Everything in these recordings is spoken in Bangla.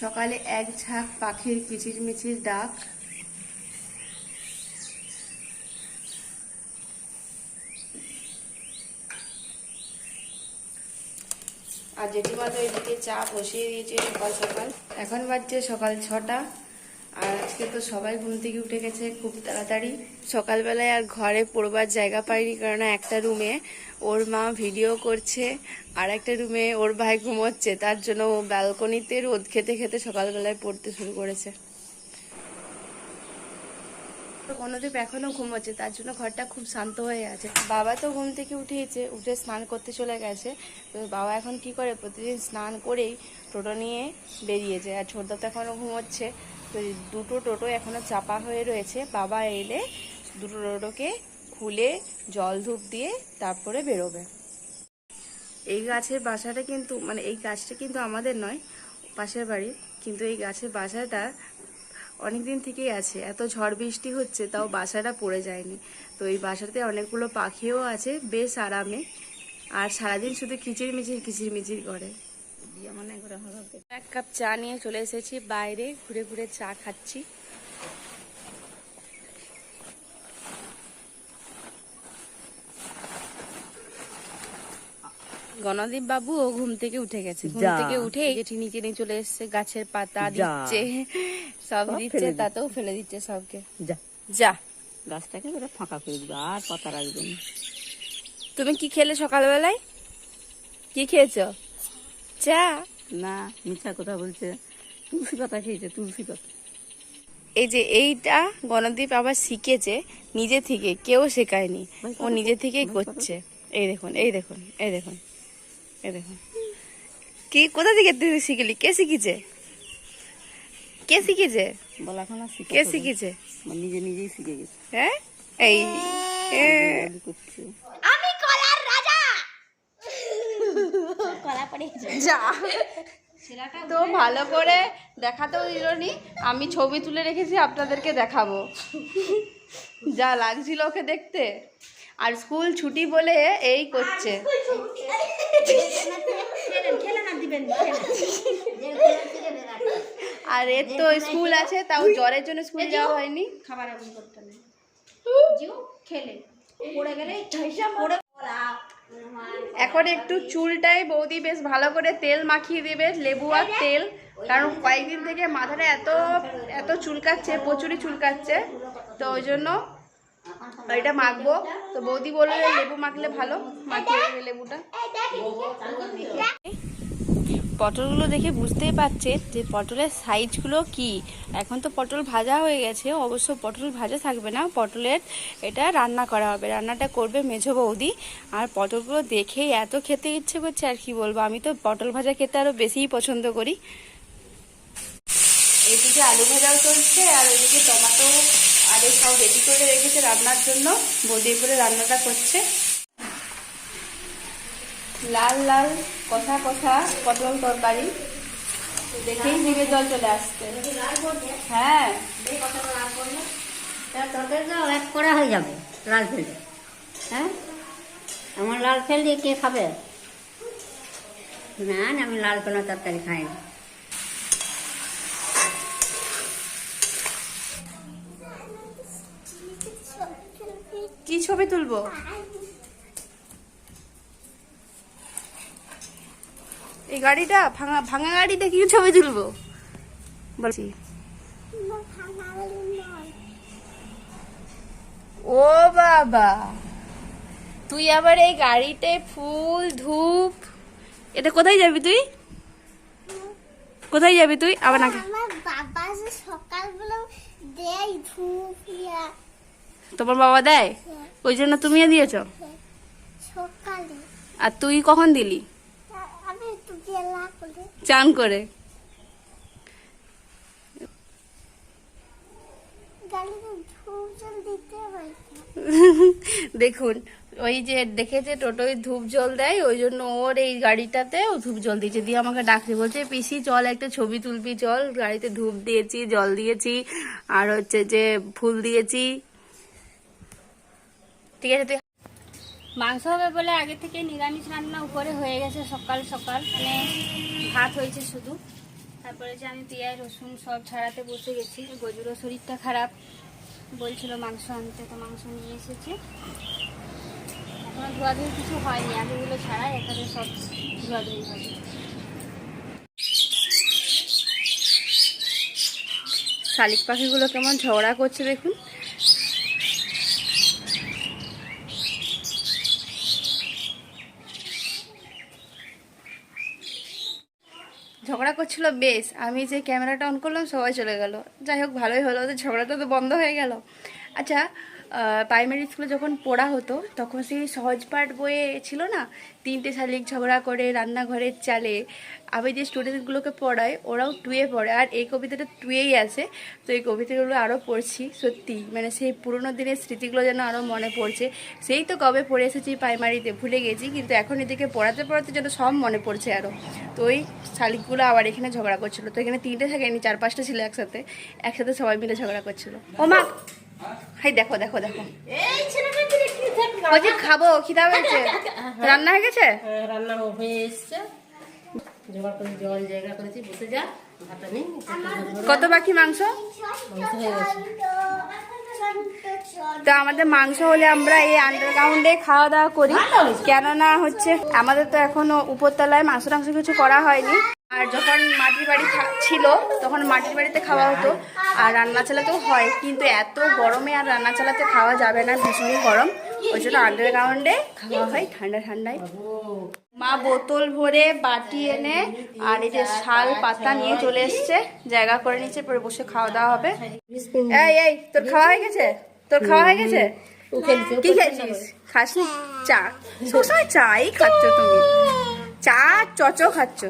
সকালে এক ঝাঁক পাখির কিচির মিচির ডাক। আর জেঠিমা তো এদিকে চা বসিয়ে দিয়েছে সকাল সকাল। এখন বাজছে সকাল ছটা। আর আজকে তো সবাই ঘুম থেকে উঠে গেছে খুব তাড়াতাড়ি। সকালবেলায় আর ঘরে পড়বার জায়গা পাইনি কারণ একটা রুমে ওর মা ভিডিও করছে আর একটা রুমে ওর ভাই ঘুমোচ্ছে তার জন্য ও ব্যালকনিতে রোদ খেতে খেতে সকালবেলায় পড়তে শুরু করেছে। অনুদীপ এখনও ঘুমোচ্ছে তার জন্য ঘরটা খুব শান্ত হয়ে আছে। বাবা তো ঘুম থেকে উঠেছে উঠে স্নান করতে চলে গেছে। তো বাবা এখন কি করে? প্রতিদিন স্নান করেই টোটো নিয়ে বেরিয়ে যায় আর ছোটদা তো এখনও ঘুমোচ্ছে। তো দুটো টোটো এখনও চাপা হয়ে রয়েছে। বাবা এলে দুটো টোটোকে খুলে জল ধূপ দিয়ে তারপরে বেরোবে। এই গাছের বাসাটা কিন্তু মানে এই গাছটা কিন্তু আমাদের নয়, পাশের বাড়ি। কিন্তু এই গাছের বাসাটা অনেক দিন থেকেই আছে। এত ঝড় বৃষ্টি হচ্ছে, তাও বাসাটা পড়ে যায়নি। তো এই বাসাতে অনেকগুলো পাখিও আছে, বেশ আরামে। আর সারাদিন শুধু কিচির মিচির কিচির মিচির করে এক কাপ চা নিয়ে চলে এসেছি বাইরে ঘুরে ঘুরে চা খাচ্ছি। গণদীপ বাবু ও ঘুম থেকে উঠে গেছে। ঘুম থেকে উঠে জেঠি নিচে নিয়ে চলে এসেছে গাছের পাতা দিচ্ছে সব দিচ্ছে তাতেও ফেলে দিচ্ছে সবকে। যা। যা। গাছটাকে ওরা ফাঁকা করে দিবে আর পাতা রাখবে তুমি কি খেলে সকালবেলায়? কি খেয়েছো? চা না মিথ্যা কথা বলছে। তুলসী পাতা খেয়েছে তুলসী পাতা। এই যে এইটা গণদীপ আবার শিখেছে নিজে থেকে কেউ শেখায়নি। ও নিজে থেকেই করছে। এই দেখুন এই দেখুন এই দেখুন এই দেখুন। কি কোথা থেকে তুই শিখলি? কে শিখিয়েছে কে শিখিয়েছে বলা এখন কে শিখিয়েছে নিজে নিজেই শিখে গেছে। হ্যাঁ? এই যা। তো ভালো করে দেখাতেও দিল নি। আমি ছবি তুলে রেখেছি আপনাদেরকে দেখাবো। যা লাগছিল ওকে দেখতে। আর স্কুল ছুটি বলে এই করছে। আর এর তো স্কুল আছে তাও জ্বরের জন্য স্কুল যাওয়া হয়নি। খাবার করতে নেই। খেলে। পড়ে গেলে পড়ে এখন একটু চুলটাই বৌদি বেশ ভালো করে তেল মাখিয়ে দেবে লেবু আর তেল। কারণ কয়েকদিন থেকে মাথাটা এত এত চুলকাচ্ছে, প্রচুরই চুলকাচ্ছে। তো ওই জন্য এটা মাখবো। তো বৌদি বলল লেবু মাখলে ভালো, মাখিয়ে দেবে লেবুটা। পটলগুলো দেখে বুঝতেই পারছে যে পটলের সাইজগুলো কি। এখন তো পটল ভাজা হয়ে গেছে, অবশ্য পটল ভাজা থাকবে না, পটলের এটা রান্না করা হবে। রান্নাটা করবে মেঝো বৌদি। আর পটলগুলো দেখেই এত খেতে ইচ্ছে করছে, আর কি বলব? আমি তো পটল ভাজা খেতে আরও বেশিই পছন্দ করি। এদিকে আলু ভাজাও চলছে, আর ওইদিকে টমেটো, আলু সব রেডি করে রেখেছে রান্নার জন্য। বৌদি করে রান্নাটা করছে। লাল লাল কষা কষা পটল তরকারি। তো দেখেই জিভে জল চলে আসছে। হ্যাঁ। তরকারিটাও এক করা হয়ে যাবে লাল ফেলতে হ্যাঁ? আমার লাল ফেল দিয়ে কে খাবে? না না আমি লাল কোনো তরকারি খাই না। কি ছবি তুলবো? এই গাড়িটা ভাঙা ভাঙা গাড়িতে কি ছবি তুলবো? বলছি। ও বাবা! তুই আবার এই গাড়িতে ফুল ধূপ এটা কোথায় যাবি তুই? কোথায় যাবি তুই? আবার না আমার বাবা যে সকালবেলা দেয় ধূপ ইয়া। তোমার বাবা দেয়? ওই জন্য তুমিও দিয়েছ? সকালে। আর তুই কখন দিলি তা- আমি একটু বেলা করে চান করে। দেখুন ওই যে দেখেছে টোটোয় ধূপ জল দেয় ওই জন্য ওর এই গাড়িটাতে ও ধূপ জল দিয়েছে। দিয়ে আমাকে ডাকছে বলছে পিসি চল একটা ছবি তুলবি চল গাড়িতে ধূপ দিয়েছি জল দিয়েছি আর হচ্ছে যে ফুল দিয়েছি। ঠিক আছে মাংস হবে বলে আগে থেকে নিরামিষ রান্না উপরে হয়ে গেছে সকাল সকাল। মানে ভাত হয়েছে শুধু। তারপরে যে আমি পেঁয়াজ, রসুন সব ছাড়াতে বসে গেছি। গজুরও শরীরটা খারাপ। বলছিল মাংস আনতে, তো মাংস নিয়ে এসেছে। এখনও ধোয়াধুয়ি কিছু হয়নি। আগেগুলো ছাড়া এখানে সব ধোয়াধুয়ি হবে শালিক পাখিগুলো কেমন ঝগড়া করছে দেখুন। ঝগড়া করছিল, বেশ, আমি যে ক্যামেরাটা অন করলাম, সবাই চলে গেল। যাই হোক, ভালোই হলো, ওদের ঝগড়াটা তো বন্ধ হয়ে গেল। আচ্ছা প্রাইমারি স্কুলে যখন পড়া হতো, তখন সেই সহজ পাঠ বইয়ে ছিল না, তিনটে শালিক ঝগড়া করে রান্নাঘরের চালে আমি যে স্টুডেন্টগুলোকে পড়াই ওরাও টুয়ে পড়ে। আর এই কবিতাটা টুয়েই আছে। তো এই কবিতাগুলো আরও পড়ছি সত্যি। মানে সেই পুরোনো দিনের স্মৃতিগুলো যেন আরও মনে পড়ছে। সেই তো কবে পড়ে এসেছি প্রাইমারিতে ভুলে গেছি। কিন্তু এখন এদিকে পড়াতে পড়াতে যেন সব মনে পড়ছে আরও তো ওই শালিকগুলো আবার এখানে ঝগড়া করছিল। তো এখানে তিনটে থাকেনি চার পাঁচটা ছিল একসাথে। একসাথে সবাই মিলে ঝগড়া করছিল। ও মা! হাই দেখো দেখো দেখো। বলছি খাব খিদা পেয়েছে? রান্না হয়ে গেছে? হ্যাঁ, রান্না হয়ে এসছে। জোগাড় করে জল জায়গা করেছি বসে যা ভাত আমি কত বাকি মাংস? মাংস হয়ে গেছে। তো আমাদের মাংস হলে আমরা এই আন্ডারগ্রাউন্ডে খাওয়া দাওয়া করি। কেননা হচ্ছে আমাদের তো এখনও উপরতলায় মাংস টাংস কিছু করা হয়নি। আর যখন মাটির বাড়ি ছিল, তখন মাটির বাড়িতে খাওয়া হতো। আর রান্না চালাতেও হয়, কিন্তু এত গরমে আর রান্না চালাতে খাওয়া যাবে না, ভীষণই গরম। ওই জন্য আন্ডারগ্রাউন্ডে খাওয়া হয় ঠান্ডা ঠান্ডায়। মা বোতল ভরে বাটি এনে আর এই যে শাল, পাতা নিয়ে চলে এসছে। জায়গা করে নিচ্ছে, পরে বসে খাওয়া দাওয়া হবে। এই এই, তোর খাওয়া হয়ে গেছে? তোর খাওয়া হয়ে গেছে? কি খেয়েছিস? খাস চা। সবসময় চাই খাচ্ছ তুমি। চা চচ খাচ্ছ।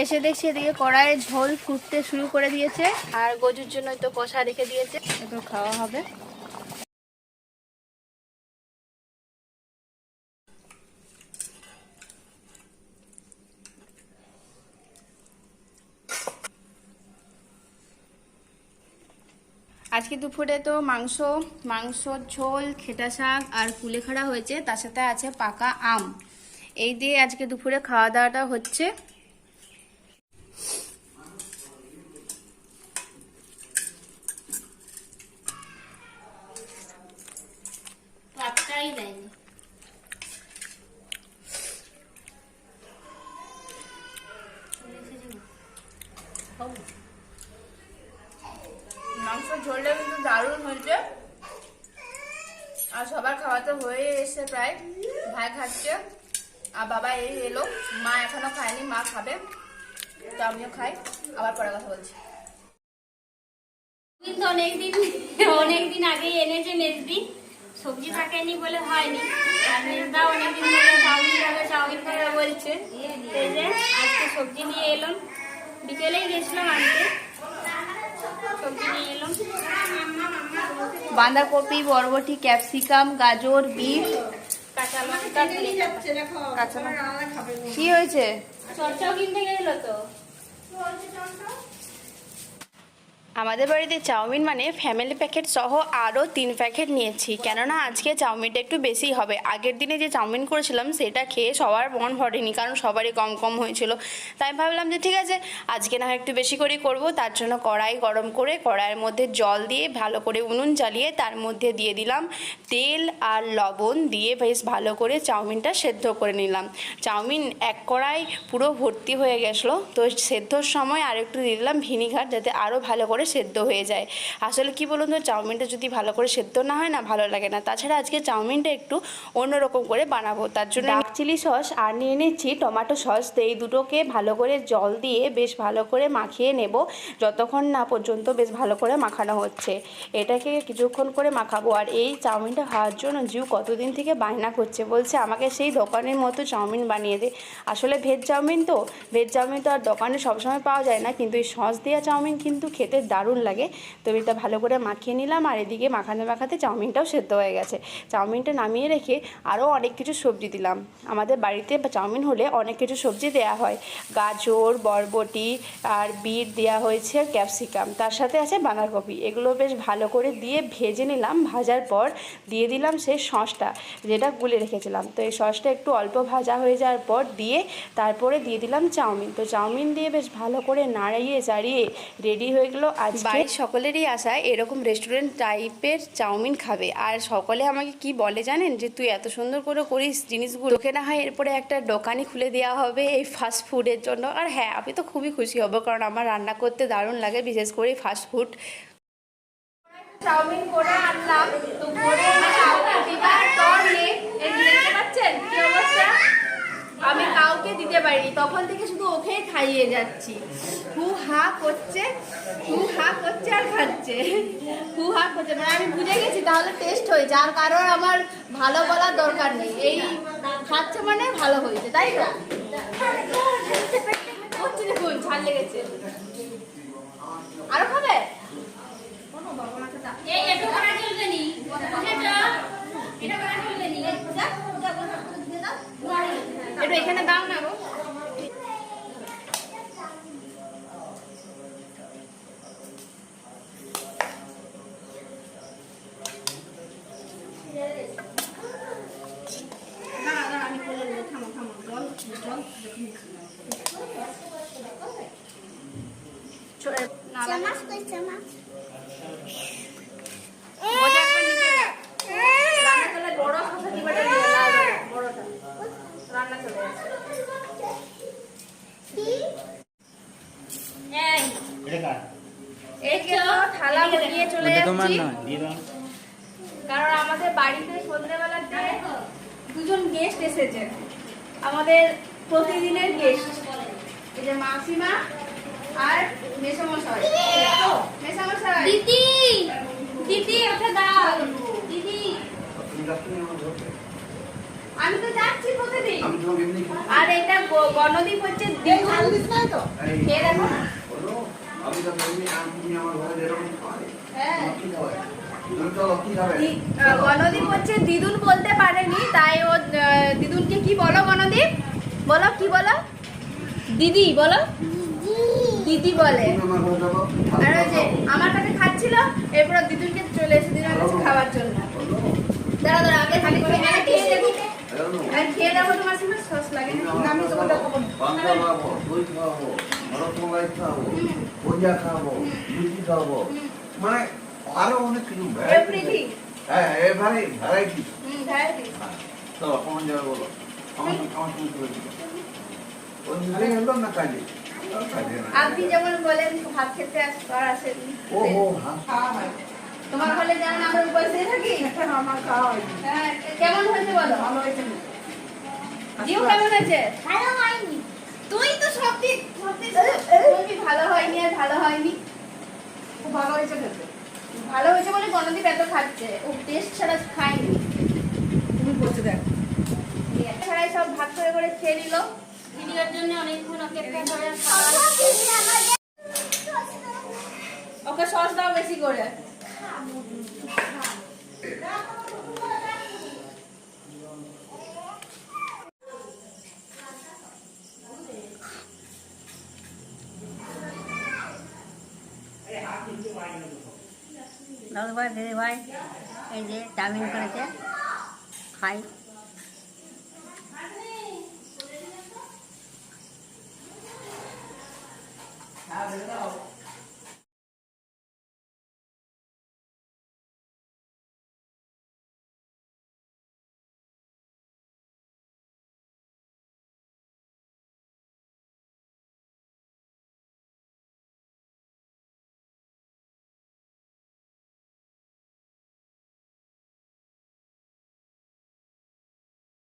এসে দেখছি এদিকে কড়াইয়ে ঝোল ফুটতে শুরু করে দিয়েছে, আর গজুর জন্য তো কষা রেখে দিয়েছে। এখন খাওয়া হবে। আজকে দুপুরে তো মাংস মাংস, ঝোল, খেটা শাক আর কুলেখাড়া হয়েছে, তার সাথে আছে পাকা আম। এই দিয়ে আজকে দুপুরে খাওয়া দাওয়াটা হচ্ছে পাত্তাই দেয়নি মাংস ঝোলটা কিন্তু দারুণ হয়েছে আর সবার খাওয়া তো হয়ে এসছে প্রায় ভাই খাচ্ছে। আর বাবা এই এলো। মা এখনও খায়নি মা খাবে। তো আমিও খাই। আবার পরে কথা বলছি। কিন্তু অনেকদিন অনেকদিন আগেই এনেছে মেজদি। সবজি থাকেনি বলে হয়নি। আর মেজদা অনেকদিন ধরে চাউমিন খাবে চাউমিন খাবে বলছে। এই যে আজকে সবজি নিয়ে এলাম। বিকেলেই গেছিলাম আনতে। সবজি নিয়ে এলাম। বাঁধাকপি বরবটি ক্যাপসিকাম গাজর বিট কাঁচা লঙ্কা ধনে পাতা। কাঁচা কি হয়েছে? চর্চাও কিনতে গেছিল তো। আমাদের বাড়িতে চাউমিন মানে ফ্যামিলি প্যাকেট সহ আরও তিন প্যাকেট নিয়েছি। কেননা আজকে চাউমিনটা একটু বেশি হবে। আগের দিনে যে চাউমিন করেছিলাম, সেটা খেয়ে সবার মন ভরেনি, কারণ সবারই কম কম হয়েছিল। তাই ভাবলাম যে ঠিক আছে, আজকে না একটু বেশি করে করব। তার জন্য কড়াই গরম করে কড়াইয়ের মধ্যে জল দিয়ে ভালো করে উনুন জ্বালিয়ে তার মধ্যে দিয়ে দিলাম তেল আর লবণ দিয়ে বেশ ভালো করে চাউমিনটা সেদ্ধ করে নিলাম। চাউমিন এক কড়াই পুরো ভর্তি হয়ে গেছিল। তো সেদ্ধর সময় আর একটু দিয়ে দিলাম ভিনিগার, যাতে আরও ভালো করে সেদ্ধ হয়ে যায়। আসলে কি বলুন তো, চাউমিনটা যদি ভালো করে সেদ্ধ না হয় না, ভালো লাগে না। তাছাড়া আজকে চাউমিনটা একটু অন্যরকম করে বানাবো, তার জন্য ডাক চিলি সস আর নিয়ে নিচ্ছি টমেটো সস। তো এই দুটোকে ভালো করে জল দিয়ে বেশ ভালো করে মাখিয়ে নেব, যতক্ষণ না পর্যন্ত বেশ ভালো করে মাখানো হচ্ছে। এটাকে কিছুক্ষণ করে মাখাবো। আর এই চাউমিনটা খাওয়ার জন্য জিউ কতদিন থেকে বায়না করছে বলছে, আমাকে সেই দোকানের মতো চাউমিন বানিয়ে দে। আসলে ভেজ চাউমিন তো, ভেজ চাউমিন তো আর দোকানে সবসময় পাওয়া যায় না, কিন্তু এই সস দেওয়া চাউমিন কিন্তু খেতে দারুণ লাগে। তো এটা ভালো করে মাখিয়ে নিলাম আর এদিকে মাখাতে মাখাতে চাউমিনটাও সেদ্ধ হয়ে গেছে। চাউমিনটা নামিয়ে রেখে আরও অনেক কিছু সবজি দিলাম। আমাদের বাড়িতে চাউমিন হলে অনেক কিছু সবজি দেওয়া হয়। গাজর, বরবটি আর বিট দেওয়া হয়েছে আর ক্যাপসিকাম। তার সাথে আছে বাঁধাকপি। এগুলো বেশ ভালো করে দিয়ে ভেজে নিলাম। ভাজার পর দিয়ে দিলাম সেই সসটা যেটা গুলে রেখেছিলাম। তো এই সসটা একটু অল্প ভাজা হয়ে যাওয়ার পর দিয়ে তারপরে দিয়ে দিলাম চাউমিন। তো চাউমিন দিয়ে বেশ ভালো করে নাড়িয়ে চাড়িয়ে রেডি হয়ে গেলো আজ বাড়ির সকলেরই আশা এরকম রেস্টুরেন্ট টাইপের চাউমিন খাবে। আর সকলে আমাকে কি বলে জানেন? যে তুই এত সুন্দর করে করিস জিনিসগুলো। তোকে না হয় এরপরে একটা দোকানই খুলে দেওয়া হবে এই ফাস্ট ফুডের জন্য। আর হ্যাঁ আমি তো খুবই খুশি হব কারণ আমার রান্না করতে দারুণ লাগে বিশেষ করে ফাস্ট ফুড চাউমিন করে আনলাম। তো করে চাউমিন দিবার এই দেখতে পাচ্ছেন? কি অবস্থা? আমি কাউকে দিতে পারিনি তখন থেকে শুধু ওকেই খাইয়ে যাচ্ছি হু হা করছে হু হা করছে আর খাচ্ছে হু হা করছে মানে আমি বুঝে গেছি তাহলে টেস্ট হয়েছে আর কারোর আমার ভালো বলার দরকার নেই এই খাচ্ছে মানে ভালো হয়েছে তাই না হচ্ছে দেখুন লেগেছে আরও খাবে এটা একটু এখানে দাও না গো। চামাচ কই চামাচ মজা একবার নিতে যা। রান্না করলে বড় শসা দিবাটা নিয়ে লাল বড়টা রান্না চলে গেছে এই এই থালা নিয়ে চলে যাচ্ছি। কারণ আমাদের বাড়িতে সন্ধ্যেবেলা দুজন গেস্ট এসেছে। আমাদের প্রতিদিনের গেস্ট এই যে মাসিমা আর মেসমশাই। মেসমশাই। দিদি! দিদি ওটা দাও। দিদি। আমি তো যাচ্ছি প্রতিদিন। আর এটা গ- গণদ্বীপ হচ্ছে খেয়ে দেখো। আমি তো এমনি আমি আমার ঘরে যেরকম খাই হ্যাঁ। খাওয়াই? দি- আহ, গণদীপ হচ্ছে দিদুন বলতে পারেনি তাই ও দিদুনকে কি বলো গণদীপ বলো কি বলো? দিদি বলো। দিদি বলে। আর ওই যে আমার কাছে খাচ্ছিল এরপর দিদুনকে চলে এসে দিদুনের খাওয়ার জন্য। দাঁড়া দাঁড়া আগে খালি করে খেয়ে দেখো আর খেয়ে দেখো তোমার সঙ্গে সস লাগে। না আমি তোমাকে বাংলা খাব দই খাওয়াবো মরকমলাই খাওয়াবো ভুজিয়া খাওয়াবো লুচি খাওয়াবো মানে আরও অনেক কিছু Everything. হ্যাঁ এবারে ভ্যারাইটি ভ্যারাইটি চলো কোন জায়গায় বলো? আমার আমার তুমি ওই নিজে গেলাম না কাজে? কাজে আপনি যেমন বলেন ভাত খেতে আসেন ও ও হ্যাঁ। তোমার হলে জানেন আমরা উপস্থিত থাকি আমার খাওয়া হয়নি। হ্যাঁ কেমন হয়েছে বলো? ভালো হয়েছে। জিও কেমন হয়েছে ভালো হয়নি। তুই তো সব দিক সব দিক ভালো হয়নি আর ভালো হয়নি। খুব ভালো হয়েছে খেতে। ভালো হয়েছে বলে গণদীপ এত খাচ্ছে। ও টেস্ট ছাড়া খায়নি। তুমি বসে দেখ। ছাড়াই সব ভাগ করে করে খেয়ে নিল। ভিডিওর জন্য অনেকক্ষণ অপেক্ষা করে ওকে সস দাও বেশি করে। দাদু ভাই দিদি এই যে চাউমিন করেছে। খাই।